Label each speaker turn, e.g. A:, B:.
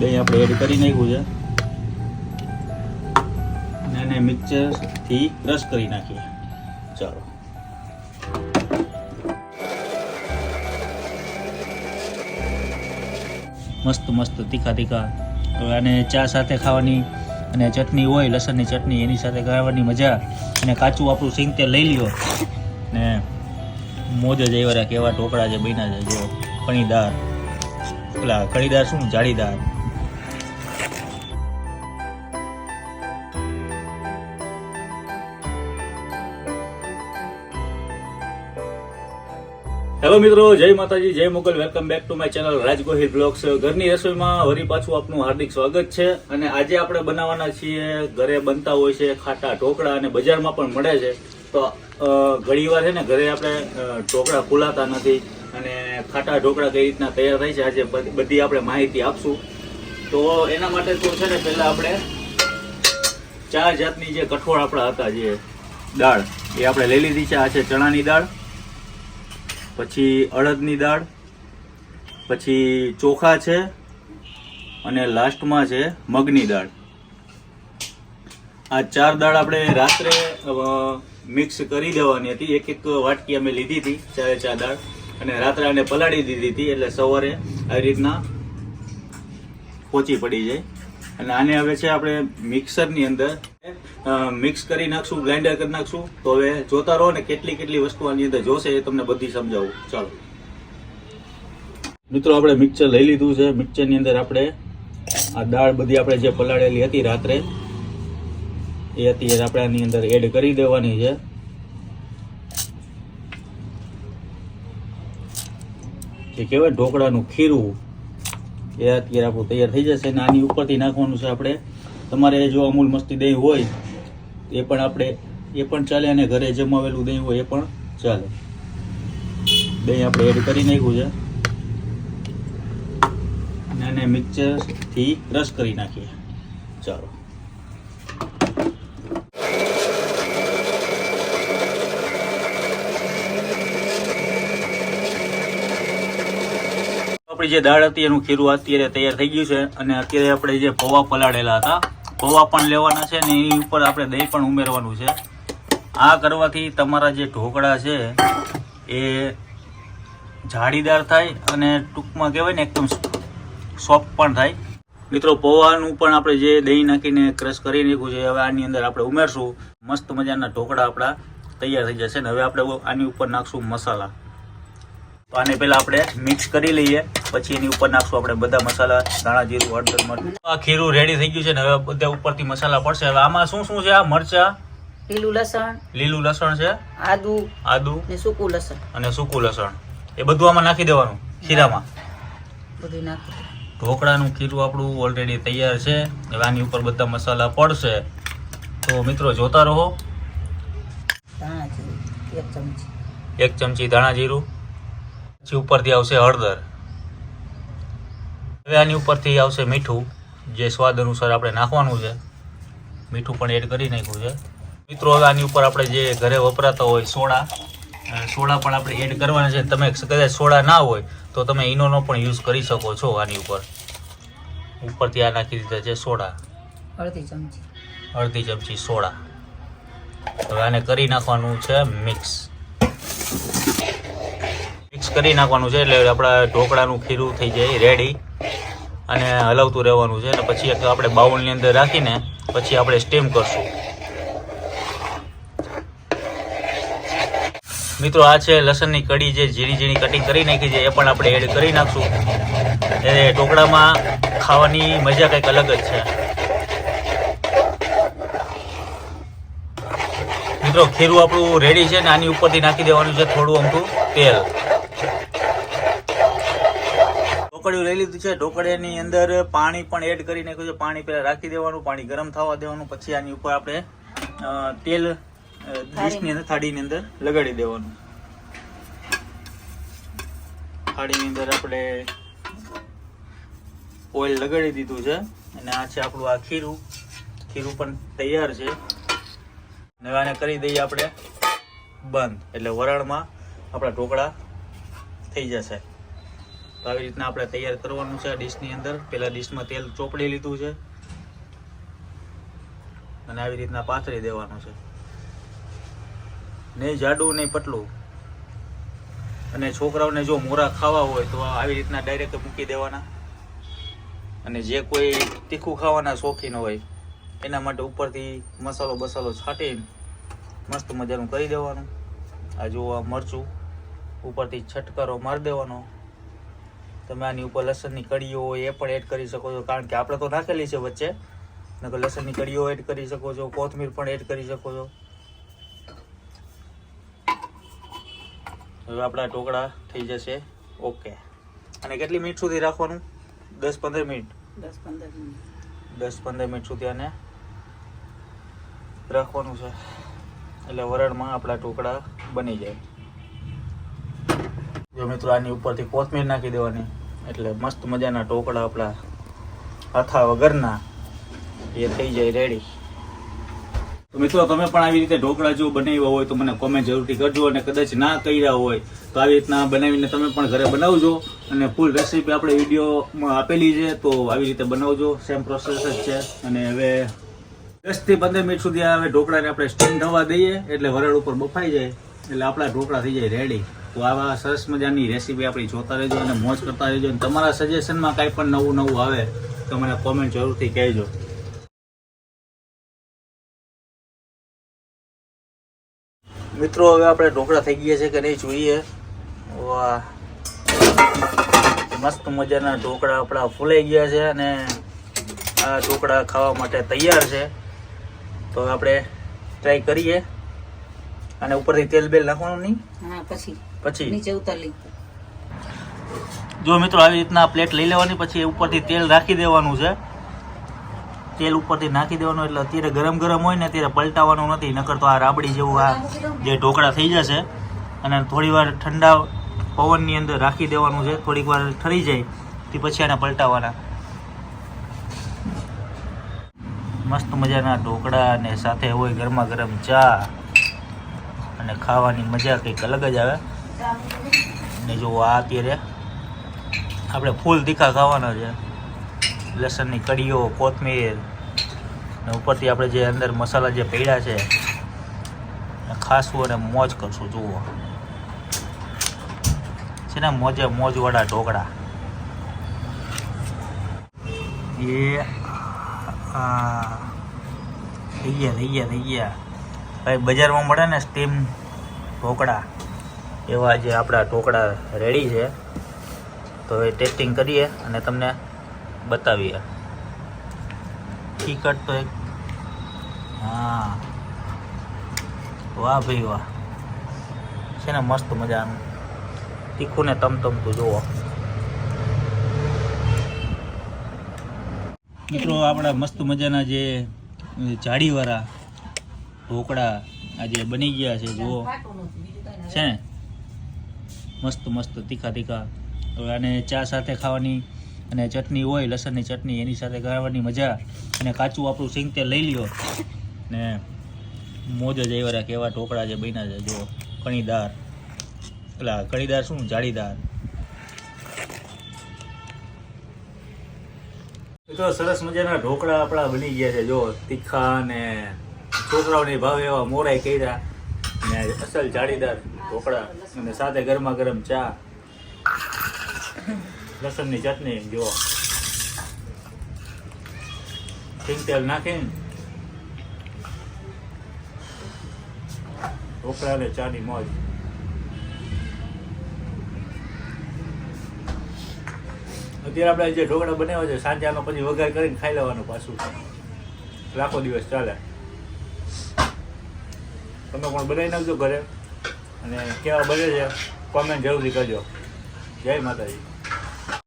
A: દહીં આપણે એડ કરી નાખ્યું છે. અને એને મિક્સરથી ક્રશ કરી નાખીએ. ચાલો. મસ્ત મસ્ત, તીખા તીખા. તો આને ચા સાથે ખાવાની અને ચટણી હોય, લસણની ચટણી, એની સાથે ખાવાની મજા. અને કાચું આપણું સિંગ તે લઈ લ્યો. ને મોજ જ એવા એવા ઢોકળા છે બન્યા છે, જો. કણીદાર પેલા કણીદાર શું? જાળીદાર. હેલો મિત્રો, જય માતાજી, જય Mogal. Welcome back to my channel Raj Gohil blogs ઘરની રસોઈમાં વરી પાછું આપનું હાર્દિક સ્વાગત છે. અને આજે આપણે બનાવવાના છીએ, ઘરે બનતા હોય છે, ખાટા ઢોકળા અને બજારમાં પણ મળે છે. તો ઘણીવાર છે ને ઘરે આપણે ઢોકળા ફૂલાતા નથી. અને ખાટા ઢોકળા કઈ રીતના તૈયાર થાય છે, આજે બધી- આપણે માહિતી આપશું. તો એના માટે તો છે ને પહેલાં આપણે ચાર જાતની જે કઠોળ આપણા હતા, જે દાળ, એ આપણે લઈ લીધી છે. આ છે ચણાની દાળ પછી અડદની દાળ, પછી ચોખા છે અને લાસ્ટમાં છે મગની દાળ. આ ચાર દાળ આપણે રાત્રે મિક્સ કરી દેવાની હતી. એક એક વાટકી અમે લીધી હતી, ચારે ચાર દાળ. અને રાત્રે આને પલાળી દીધી હતી, એટલે સવારે આવી રીતના પોચી પડી જાય. અને આને હવે છે આપણે મિક્સરની અંદર મિક્સ કરી નાખશું ગ્રાઇન્ડર કરી નાખશું. તો હવે જોતા રહો ને કેટલી કેટલી વસ્તુ આની અંદર જોશે એ તમને બધી સમજાવું. ચાલો. મિત્રો, આપણે મિક્સર લઈ લીધું છે. મિક્સરની અંદર આપણે આ દાળ બધી આપણે જે પલાળેલી હતી રાત્રે, એ અત્યારે આપણે આની અંદર એડ કરી દેવાની છે. જે કહેવાય ઢોકળાનું ખીરું, એ અત્યારે આપણું તૈયાર થઈ જશે અને આની ઉપરથી નાખવાનું છે આપણે તમારે જો અમૂલ મસ્તી દહીં હોય, એ પણ આપણે, એ પણ ચાલે અને ઘરે જમાવેલું દહીં હોય, એ પણ ચાલે. દહીં આપણે એડ કરી નાખ્યું છે. અને એને મિક્સરથી રસ કરી નાખીએ. ચાલો. આપણી જે દાળ હતી, એનું ખીરું અત્યારે તૈયાર થઈ ગયું છે. અને અત્યારે આપણે જે પૌવા પલાળેલા હતા પૌવા પણ લેવાના છે ને એની ઉપર આપણે દહીં પણ ઉમેરવાનું છે. આ કરવાથી તમારા જે ઢોકળા છે, એ જાળીદાર થાય અને ટૂંકમાં કહેવાય ને એકદમ સોફ્ટ પણ થાય. મિત્રો, પૌવાનું પણ આપણે જે દહીં નાખીને ક્રશ કરી નાખ્યું છે, હવે આની અંદર આપણે ઉમેરશું. મસ્ત મજાના ઢોકળા આપણા તૈયાર થઈ જશે ને હવે આપણે આની ઉપર નાખશું મસાલા. તો આને પહેલા આપણે મિક્સ કરી લઈએ. પછી એની ઉપર નાખશું આપણે બધા મસાલા ધાણા જીરું હળદર મરચું. આ ખીરું રેડી થઈ ગયું છે ને હવે બધા ઉપરથી મસાલા પડશે. હવે આમાં શું શું છે? આ મરચા?
B: લીલું લસણ.
A: લીલું લસણ છે?
B: આદુ.
A: આદુ.
B: ને સૂકું લસણ.
A: અને સૂકું લસણ. એ બધું આમાં નાખી દેવાનું ખીરામાં
B: બધું નાખી
A: ઢોકળાનું ખીરું આપણું ઓલરેડી તૈયાર છે. હવે આની ઉપર બધા મસાલા પડશે. તો મિત્રો જોતા રહો.
B: એક ચમચી.
A: એક ચમચી ધાણા જીરું. પછી ઉપરથી આવશે હળદર. હવે આની ઉપરથી આવશે મીઠું. જે સ્વાદ અનુસાર આપણે નાખવાનું છે. મીઠું પણ એડ કરી નાખ્યું છે. મિત્રો હવે આની ઉપર આપણે જે ઘરે વપરાતા હોય સોડા સોડા પણ આપણે એડ કરવાના છે. તમે કદાચ સોડા ના હોય તો તમે ઈનોનો પણ યુઝ કરી શકો છો આની ઉપર. ઉપરથી આ નાખી દીધા છે સોડા.
B: અડધી ચમચી.
A: અડધી ચમચી સોડા. હવે આને કરી નાખવાનું છે મિક્સ કરી નાખવાનું છે એટલે આપણા ઢોકળાનું ખીરું થઈ જાય રેડી અને હલાવતું રહેવાનું છે અને પછી એક આપણે બાઉલની અંદર રાખીને પછી આપણે સ્ટીમ કરશું. મિત્રો, આ છે લસણની કડી જે ઝીણી ઝીણી કટિંગ કરી નાખી છે, એ પણ આપણે એડ કરી નાખશું. એ ઢોકળામાં ખાવાની મજા કંઈક અલગ જ છે. મિત્રો, ખીરું આપણું રેડી છે ને આની ઉપરથી નાખી દેવાનું છે થોડું અમથું તેલ. ઢોકળિયું લઈ લીધું છે. ઢોકળિયાની અંદર પાણી પણ એડ કરી નાખ્યું છે. પાણી પહેલાં રાખી દેવાનું પાણી ગરમ થવા દેવાનું પછી આની ઉપર આપણે તેલ ડીશની અંદર થાળીની અંદર લગાડી દેવાનું. થાળીની અંદર આપણે ઓઇલ લગાડી દીધું છે. અને આ છે આપણું આ ખીરું. ખીરું પણ તૈયાર છે. હવે આને કરી દઈએ આપણે બંધ. એટલે વરાળમાં આપણા ઢોકળા થઈ જશે. તો આવી રીતના આપણે તૈયાર કરવાનું છે ડીશની અંદર. પહેલાં ડીશમાં તેલ ચોપડી લીધું છે અને આવી રીતના પાથરી દેવાનું છે. નહીં જાડું નહીં પટલું અને છોકરાઓને જો મોરા ખાવા હોય તો આવી રીતના ડાયરેક્ટ મૂકી દેવાના. અને જે કોઈ તીખું ખાવાના શોખીન હોય, એના માટે ઉપરથી મસાલો બસાલો છાંટીને મસ્ત મજાનું કરી દેવાનું. આ જો મરચું. ઉપરથી છટકારો મારી દેવાનો. તમે આની ઉપર લસણની કડીઓ હોય એ પણ એડ કરી શકો છો. કારણ કે આપણે તો નાખેલી છે વચ્ચે. નકર લસણની કડીઓ એડ કરી શકો છો. કોથમીર પણ એડ કરી શકો છો. હવે આપણા ઢોકળા થઈ જશે. ઓકે. અને કેટલી મિનિટ સુધી રાખવાનું? દસ પંદર મિનિટ?
B: દસ પંદર મિનિટ.
A: દસ પંદર મિનિટ સુધી આને રાખવાનું છે. એટલે વરાળમાં આપણા ઢોકળા બની જાય. જો મિત્રો આની ઉપરથી કોથમીર નાખી દેવાની. એટલે મસ્ત મજાના ઢોકળા આપણા હાથા વગરના એ થઈ જાય રેડી તો મિત્રો, તમે પણ આવી રીતે ઢોકળા જો બનાવ્યા હોય તો મને કોમેન્ટ જરૂરથી કરજો અને કદાચ ના કર્યા હોય તો આવી રીતના બનાવીને તમે પણ ઘરે બનાવજો અને ફૂલ રેસીપી આપણે વિડીયોમાં આપેલી છે તો આવી રીતે બનાવજો. સેમ પ્રોસેસ જ છે. અને હવે દસથી પંદર મિનિટ સુધી આવે ઢોકળાને આપણે સ્ટીમ થવા દઈએ એટલે વરાળ ઉપર બફાઈ જાય એટલે આપણા ઢોકળા થઈ જાય રેડી તો આવા સરસ મજાની રેસીપી આપણી જોતા રહેજો અને મોજ કરતા રહેજો. અને તમારા સજેશનમાં કાંઈ પણ નવું નવું આવે તો મને કોમેન્ટ જરૂરથી કહેજો. મિત્રો, હવે આપણે ઢોકળા થઈ ગયા છે કે નહીં જોઈએ? વાહ. મસ્ત મજાના ઢોકળા આપણા ફૂલાઈ ગયા છે અને આ ઢોકળા ખાવા માટે તૈયાર છે. તો આપણે ટ્રાય કરીએ. અને ઉપરથી તેલ બેલ નાખવાનું નહીં?
B: પછી.
A: પછી?
B: નીચે ઉતારી
A: જો મિત્રો આવી રીતના પ્લેટ લઈ લેવાની પછી ઉપરથી તેલ રાખી દેવાનું છે. તેલ ઉપરથી નાખી દેવાનું એટલે અત્યારે ગરમ ગરમ હોય ને ત્યારે પલટાવવાનું નથી નકર તો આ રાબડી જેવું આ જે ઢોકળા થઈ જશે અને થોડી વાર ઠંડા પવનની અંદર રાખી દેવાનું છે થોડીક વાર ઠરી જાય તે પછી આને પલટાવવાના મસ્ત મજાના ઢોકળા અને સાથે હોય ગરમા ગરમ ચા અને ખાવાની મજા કંઈક અલગ જ આવે. અને જો આ અત્યારે આપણે ફૂલ તીખા ખાવાના છે. લસણની કડીઓ, કોથમીર ને ઉપરથી આપણે જે અંદર મસાલા જે પડ્યા છે ખાસું અને મોજ કરશું, જુઓ. છે ને મોજે મોજવાળા ઢોકળા? એ થઈ ગયા થઈ ગયા થઈ ગયા. ભાઈ બજારમાં મળે ને સ્ટીમ ઢોકળા? એવા જે આપણા ઢોકળા રેડી છે, તો એ ટેસ્ટિંગ કરીએ અને તમને બતાવીએ. ટીકટ તો એક હા. વાહ ભાઈ વાહ. છે ને મસ્ત મજાનું. તીખું ને તમતમતું જુઓ. મિત્રો, આપણા મસ્ત મજાના જે જાડીવાળા ઢોકળા આજે બની ગયા છે, જુઓ. છે ને? મસ્ત મસ્ત, તીખા તીખા. હવે આને ચા સાથે ખાવાની, અને ચટણી હોય, લસણની ચટણી, એની સાથે ખાવાની મજા. અને કાચું આપણું સિંગ તેલ લઈ લ્યો. ને મોજ જ આવ્યા રાખે એવા ઢોકળા જે બન્યા છે જો કણીદાર. એટલે કણીદાર શું? જાળીદાર. તો સરસ મજાના ઢોકળા આપણા બની ગયા છે જો તીખા ને છોકરાઓને ભાવે એવા મોરાય કર્યા. ને અસલ જાળીદાર ઢોકળા અને સાથે ગરમા ગરમ ચા. લસણની ચટણી જો સિંગ તેલ નાખીને ઢોકળા ને ચાની મોજ. અત્યારે આપણે જે ઢોકળા બનાવ્યા છે, સાંજે આનો પછી વઘાર કરીને ખાઈ લેવાનું પાછું. લાખો દિવસ ચાલે. તમે પણ બનાવી નાખજો ઘરે. અને કેવા બને છે કોમેન્ટ જરૂરથી કરજો. જય માતાજી.